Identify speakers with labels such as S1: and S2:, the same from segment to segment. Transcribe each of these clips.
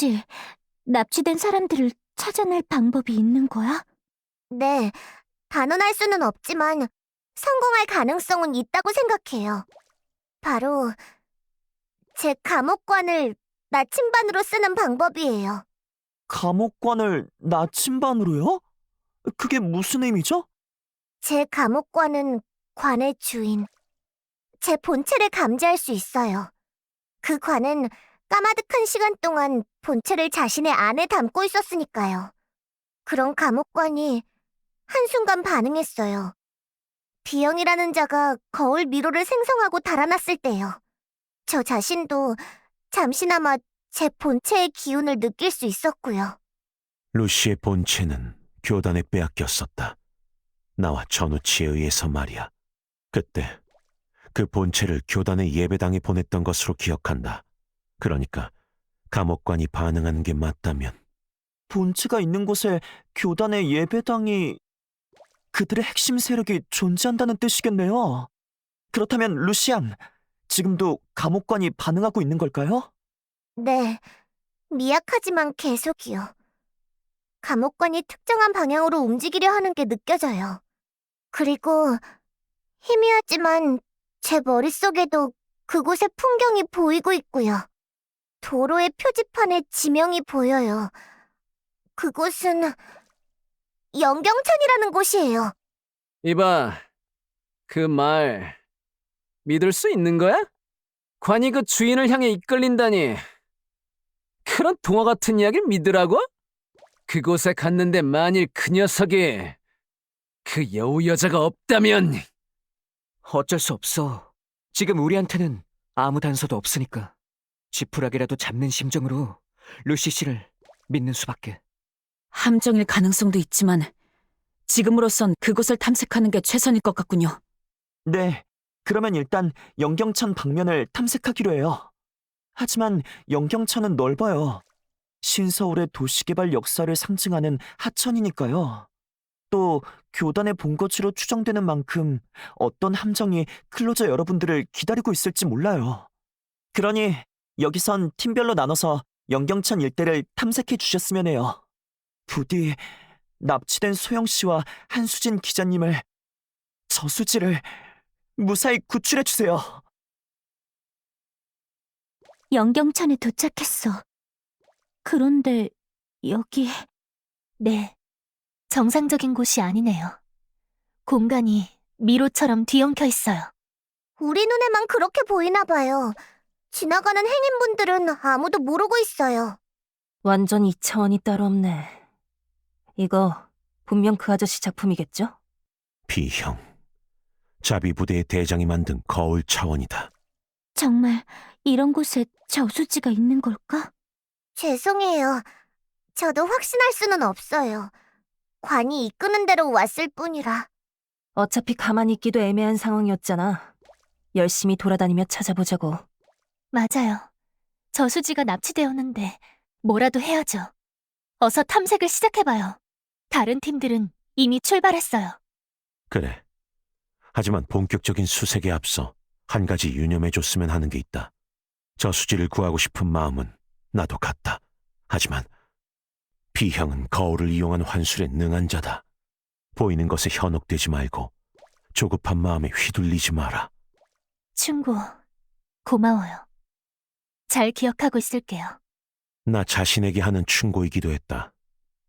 S1: 혹시 납치된 사람들을 찾아낼 방법이 있는 거야?
S2: 네, 단언할 수는 없지만 성공할 가능성은 있다고 생각해요. 바로 제 감옥관을 나침반으로 쓰는 방법이에요.
S3: 감옥관을 나침반으로요? 그게 무슨 의미죠?
S2: 제 감옥관은 관의 주인. 제 본체를 감지할 수 있어요. 그 관은 까마득한 시간 동안 본체를 자신의 안에 담고 있었으니까요. 그런 감옥관이 한순간 반응했어요. 비영이라는 자가 거울 미로를 생성하고 달아났을 때요. 저 자신도 잠시나마 제 본체의 기운을 느낄 수 있었고요.
S4: 루시의 본체는 교단에 빼앗겼었다. 나와 전우치에 의해서 말이야. 그때 그 본체를 교단의 예배당에 보냈던 것으로 기억한다. 그러니까 감옥관이 반응하는 게 맞다면
S3: 본체가 있는 곳에 교단의 예배당이 그들의 핵심 세력이 존재한다는 뜻이겠네요. 그렇다면 루시안, 지금도 감옥관이 반응하고 있는 걸까요?
S2: 네, 미약하지만 계속이요. 감옥관이 특정한 방향으로 움직이려 하는 게 느껴져요. 그리고 희미하지만 제 머릿속에도 그곳의 풍경이 보이고 있고요. 도로의 표지판에 지명이 보여요. 그곳은 영경천이라는 곳이에요.
S5: 이봐, 그 말 믿을 수 있는 거야? 관이 그 주인을 향해 이끌린다니. 그런 동화 같은 이야기를 믿으라고? 그곳에 갔는데 만일 그 녀석이 그 여우 여자가 없다면
S6: 어쩔 수 없어. 지금 우리한테는 아무 단서도 없으니까. 지푸라기라도 잡는 심정으로 루시 씨를 믿는 수밖에.
S1: 함정일 가능성도 있지만 지금으로선 그곳을 탐색하는 게 최선일 것 같군요.
S3: 네, 그러면 일단 영경천 방면을 탐색하기로 해요. 하지만 영경천은 넓어요. 신서울의 도시개발 역사를 상징하는 하천이니까요. 또 교단의 본거지로 추정되는 만큼 어떤 함정이 클로저 여러분들을 기다리고 있을지 몰라요. 그러니 여기선 팀별로 나눠서 영경천 일대를 탐색해 주셨으면 해요. 부디 납치된 소영 씨와 한수진 기자님을 저수지를 무사히 구출해 주세요.
S1: 영경천에 도착했어. 그런데 여기 네, 정상적인 곳이 아니네요. 공간이 미로처럼 뒤엉켜 있어요.
S2: 우리 눈에만 그렇게 보이나 봐요. 지나가는 행인분들은 아무도 모르고 있어요.
S7: 완전 이 차원이 따로 없네. 이거 분명 그 아저씨 작품이겠죠?
S4: 비형. 자비 부대의 대장이 만든 거울 차원이다.
S1: 정말 이런 곳에 저수지가 있는 걸까?
S2: 죄송해요. 저도 확신할 수는 없어요. 관이 이끄는 대로 왔을 뿐이라.
S7: 어차피 가만히 있기도 애매한 상황이었잖아. 열심히 돌아다니며 찾아보자고.
S1: 맞아요. 저수지가 납치되었는데 뭐라도 해야죠. 어서 탐색을 시작해봐요. 다른 팀들은 이미 출발했어요.
S4: 그래. 하지만 본격적인 수색에 앞서 한 가지 유념해줬으면 하는 게 있다. 저수지를 구하고 싶은 마음은 나도 같다. 하지만 비형은 거울을 이용한 환술에 능한 자다. 보이는 것에 현혹되지 말고 조급한 마음에 휘둘리지 마라.
S1: 충고, 고마워요. 잘 기억하고 있을게요.
S4: 나 자신에게 하는 충고이기도 했다.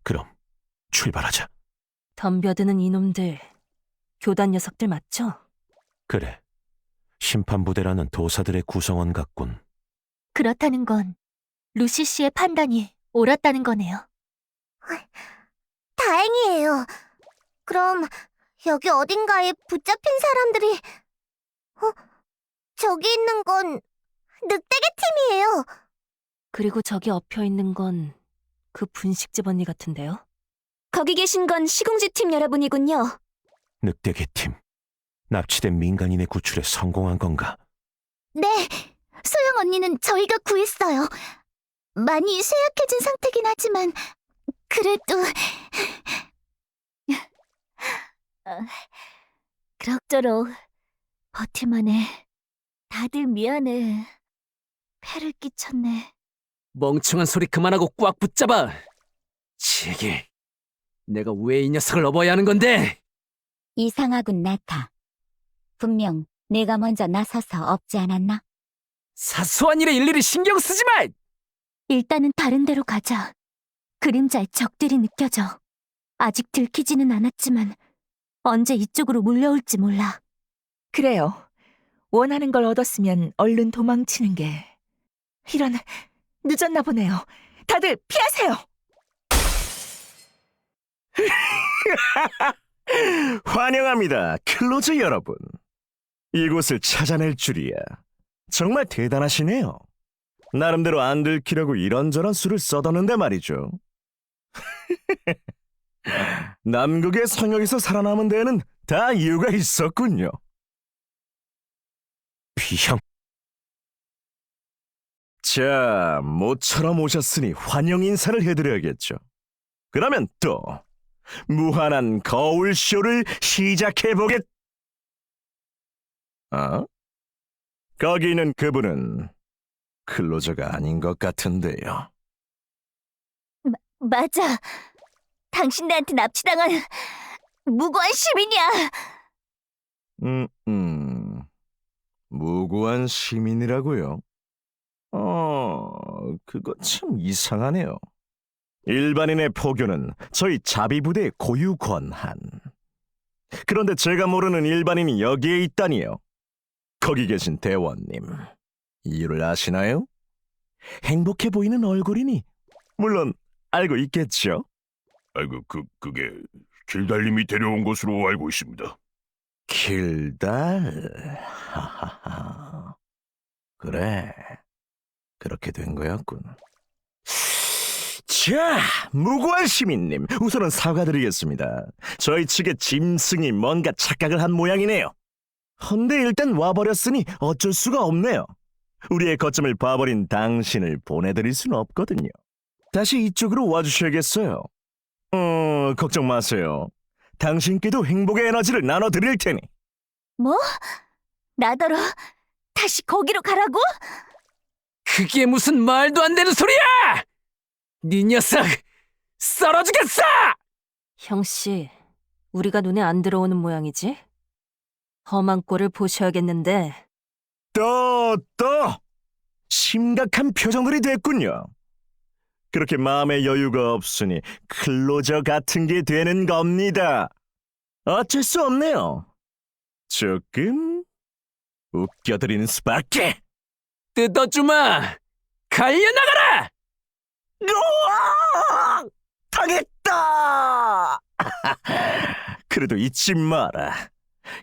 S4: 그럼 출발하자.
S7: 덤벼드는 이놈들. 교단 녀석들 맞죠?
S4: 그래. 심판부대라는 도사들의 구성원 같군.
S1: 그렇다는 건 루시 씨의 판단이 옳았다는 거네요.
S2: 다행이에요. 그럼 여기 어딘가에 붙잡힌 사람들이... 어? 저기 있는 건 늑대계 팀이에요.
S7: 그리고 저기 엎혀 있는 건 그 분식집 언니 같은데요?
S1: 거기 계신 건 시공지 팀 여러분이군요.
S4: 늑대계 팀. 납치된 민간인의 구출에 성공한 건가?
S1: 네, 소영 언니는 저희가 구했어요. 많이 쇠약해진 상태긴 하지만 그래도 그럭저럭 버틸만해. 다들 미안해. 패를 끼쳤네.
S5: 멍청한 소리 그만하고 꽉 붙잡아. 제길, 내가 왜 이 녀석을 업어야 하는 건데?
S2: 이상하군, 나타. 분명 내가 먼저 나서서 없지 않았나?
S5: 사소한 일에 일일이 신경 쓰지 마!
S2: 일단은 다른 데로 가자. 그림자의 적들이 느껴져. 아직 들키지는 않았지만 언제 이쪽으로 몰려올지 몰라.
S8: 그래요. 원하는 걸 얻었으면 얼른 도망치는 게. 이런, 늦었나 보네요. 다들 피하세요!
S9: 환영합니다, 클로즈 여러분. 이곳을 찾아낼 줄이야. 정말 대단하시네요. 나름대로 안 들키려고 이런저런 수를 써뒀는데 말이죠. 남극의 성역에서 살아남은 데에는 다 이유가 있었군요.
S4: 비형,
S9: 자, 모처럼 오셨으니 환영 인사를 해드려야겠죠. 그러면 또 무한한 거울 쇼를 시작해 보겠. 어? 거기 있는 그분은 클로저가 아닌 것 같은데요.
S2: 맞아. 당신네한테 납치당한 무고한 시민이야.
S9: 음, 음, 무고한 시민이라고요? 어, 그거 참 이상하네요. 일반인의 포교는 저희 자비부대의 고유 권한. 그런데 제가 모르는 일반인이 여기에 있다니요. 거기 계신 대원님, 이유를 아시나요? 행복해 보이는 얼굴이니 물론 알고 있겠죠.
S10: 아이고 그 그게 길달님이 데려온 것으로 알고 있습니다.
S9: 길달, 하하하. 그래, 그렇게 된 거였군. 자, 무고한 시민님, 우선은 사과드리겠습니다. 저희 측의 짐승이 뭔가 착각을 한 모양이네요. 헌데 일단 와버렸으니 어쩔 수가 없네요. 우리의 거점을 봐버린 당신을 보내드릴 수는 없거든요. 다시 이쪽으로 와주셔야겠어요. 어, 걱정 마세요. 당신께도 행복의 에너지를 나눠드릴 테니.
S2: 뭐? 나더러 다시 거기로 가라고?
S5: 그게 무슨 말도 안 되는 소리야! 네 녀석, 썰어 주겠어!
S7: 형씨, 우리가 눈에 안 들어오는 모양이지? 험한 꼴을 보셔야겠는데
S9: 또, 또! 심각한 표정들이 됐군요. 그렇게 마음의 여유가 없으니 클로저 같은 게 되는 겁니다. 어쩔 수 없네요. 조금 웃겨드리는 수밖에.
S5: 뜯어주마! 갈려나가라!
S9: 으아! 당했다! 그래도 잊지 마라.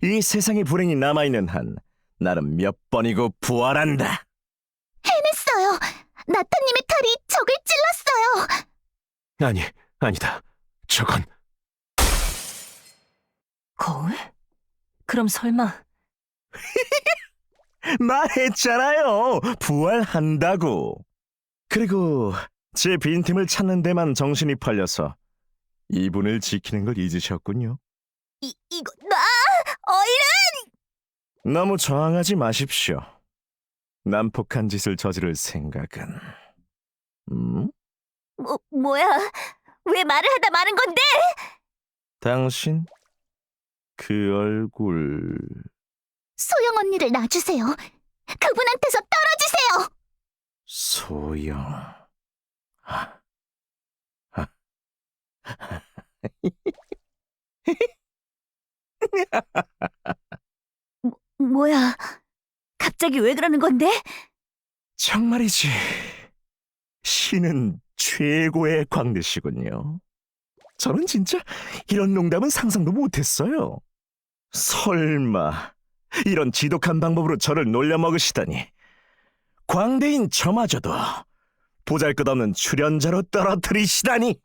S9: 이 세상에 불행이 남아있는 한 나름 몇 번이고 부활한다.
S2: 했어요. 나타님의 칼이 적을 찔렀어요.
S4: 아니, 아니다. 저건
S7: 거울? 그럼 설마
S9: 말했잖아요. 부활한다고. 그리고 제 빈틈을 찾는 데만 정신이 팔려서 이분을 지키는 걸 잊으셨군요.
S2: 이 이거 나 어이를
S9: 너무 저항하지 마십시오. 난폭한 짓을 저지를 생각은. 음?
S2: 뭐 뭐야? 왜 말을 하다 마는 건데?
S9: 당신 그 얼굴
S2: 소영 언니를 놔주세요. 그분한테서 떨어지세요.
S9: 소영. 아. 아.
S2: 뭐야? 갑자기 왜 그러는 건데?
S9: 정말이지. 신은 최고의 광대시군요. 저는 진짜 이런 농담은 상상도 못했어요. 설마 이런 지독한 방법으로 저를 놀려먹으시다니. 광대인 저마저도 보잘것없는 출연자로 떨어뜨리시다니.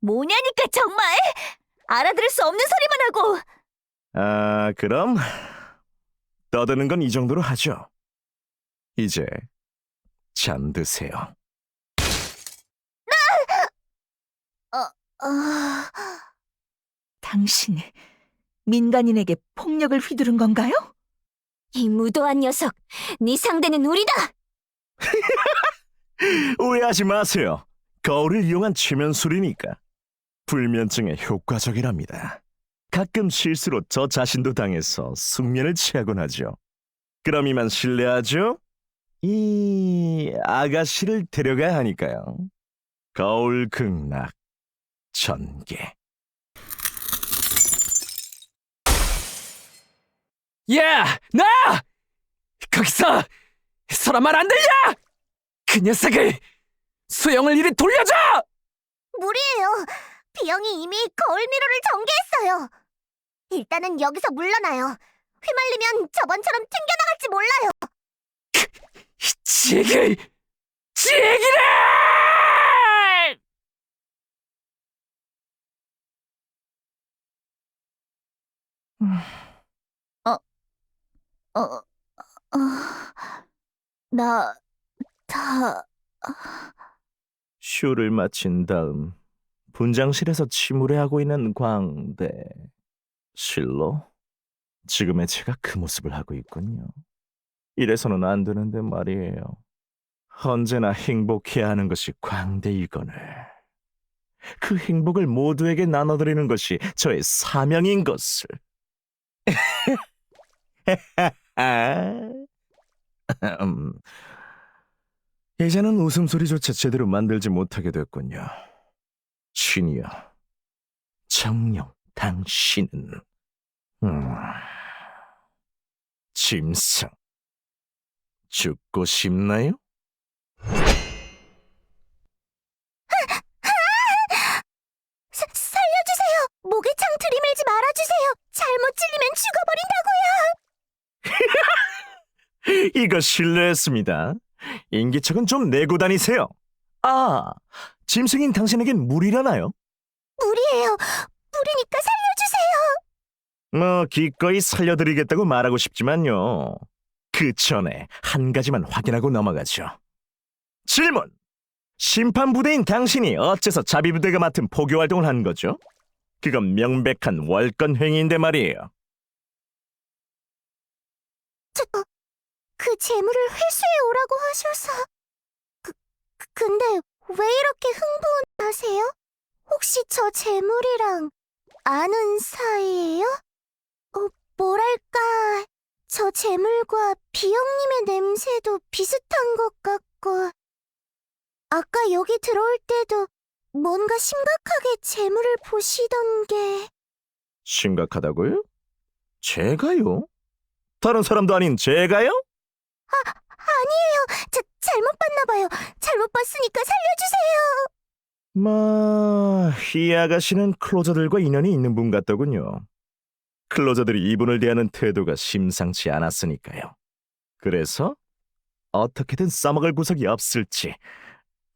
S2: 뭐냐니까 정말 알아들을 수 없는 소리만 하고
S9: 아, 그럼 떠드는 건 이 정도로 하죠. 이제 잠드세요.
S2: 어...
S8: 당신, 민간인에게 폭력을 휘두른 건가요?
S2: 이 무도한 녀석, 네 상대는 우리다.
S9: 오해하지 마세요. 거울을 이용한 최면술이니까 불면증에 효과적이랍니다. 가끔 실수로 저 자신도 당해서 숙면을 취하곤 하죠. 그럼 이만 실례하죠? 이 아가씨를 데려가야 하니까요. 거울 극락 전개.
S5: 야, 나! 거기서 서라만 안 들려! 그 녀석을 수영을 이리 돌려줘!
S11: 무리예요. 비영이 이미 거울 미로를 전개했어요. 일단은 여기서 물러나요. 휘말리면 저번처럼 튕겨나갈지 몰라요.
S5: 지길! 지길아!
S11: 어, 어, 나, 다,
S9: 쇼를 마친 다음 분장실에서 침울해하고 있는 광대 실로 지금의 제가 그 모습을 하고 있군요. 이래서는 안 되는데 말이에요. 언제나 행복해야 하는 것이 광대이거늘. 그 행복을 모두에게 나눠드리는 것이 저의 사명인 것을. 음, 이제는 웃음소리조차 제대로 만들지 못하게 됐군요. 신이여, 정녕 당신은 음, 짐승 죽고 싶나요?
S11: 사, 살려주세요. 목에 창 들이밀지 말아주세요. 잘못 찔리면 죽어버린다고요.
S9: 이거 실례했습니다. 인기척은 좀 내고 다니세요. 아, 짐승인 당신에겐 무리라나요?
S11: 무리예요. 무리니까 살려주세요.
S9: 뭐 기꺼이 살려드리겠다고 말하고 싶지만요. 그 전에 한 가지만 확인하고 넘어가죠. 질문! 심판부대인 당신이 어째서 자비부대가 맡은 포교 활동을 한 거죠? 그건 명백한 월권 행위인데 말이에요.
S11: 저, 어, 그 재물을 회수해 오라고 하셔서. 그, 그- 근데 왜 이렇게 흥분하세요? 혹시 저 재물이랑 아는 사이예요? 어, 뭐랄까. 저 재물과 비영님의 냄새도 비슷한 것 같고. 아까 여기 들어올 때도 뭔가 심각하게 재물을 보시던 게.
S9: 심각하다고요? 제가요? 다른 사람도 아닌 제가요?
S11: 아니에요. 자, 잘못 봤나 봐요. 잘못 봤으니까 살려주세요.
S9: 마, 이 아가씨는 클로저들과 인연이 있는 분 같더군요. 클로저들이 이분을 대하는 태도가 심상치 않았으니까요. 그래서 어떻게든 써먹을 구석이 없을지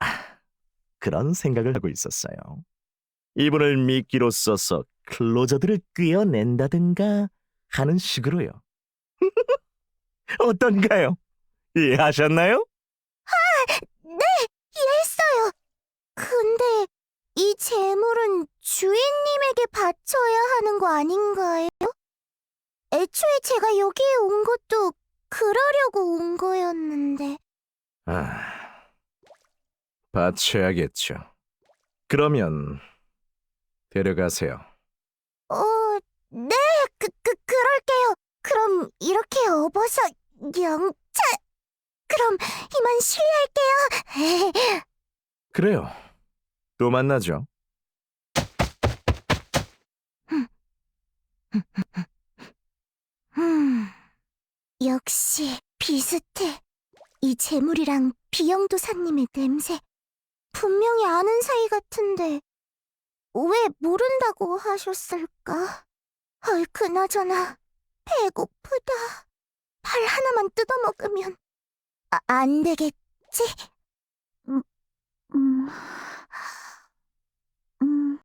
S9: 아, 그런 생각을 하고 있었어요. 이분을 미끼로 써서 클로저들을 꿰어낸다든가 하는 식으로요. 어떤가요? 이해하셨나요?
S11: 네, 이해했어요. 근데 이 재물은 주인님에게 바쳐야 하는 거 아닌가요? 애초에 제가 여기에 온 것도 그러려고 온 거였는데.
S9: 아, 바쳐야겠죠. 그러면 데려가세요.
S11: 어, 네, 그, 그, 그럴게요. 그럼 이렇게 업어서 영차. 그럼 이만 실례할게요.
S9: 그래요. 또 만나죠.
S11: 음, 역시 비슷해. 이 재물이랑 비영도사님의 냄새. 분명히 아는 사이 같은데 왜 모른다고 하셨을까? 헐, 그나저나 배고프다. 발 하나만 뜯어먹으면 아, 안 되겠지? 음, 음, 음.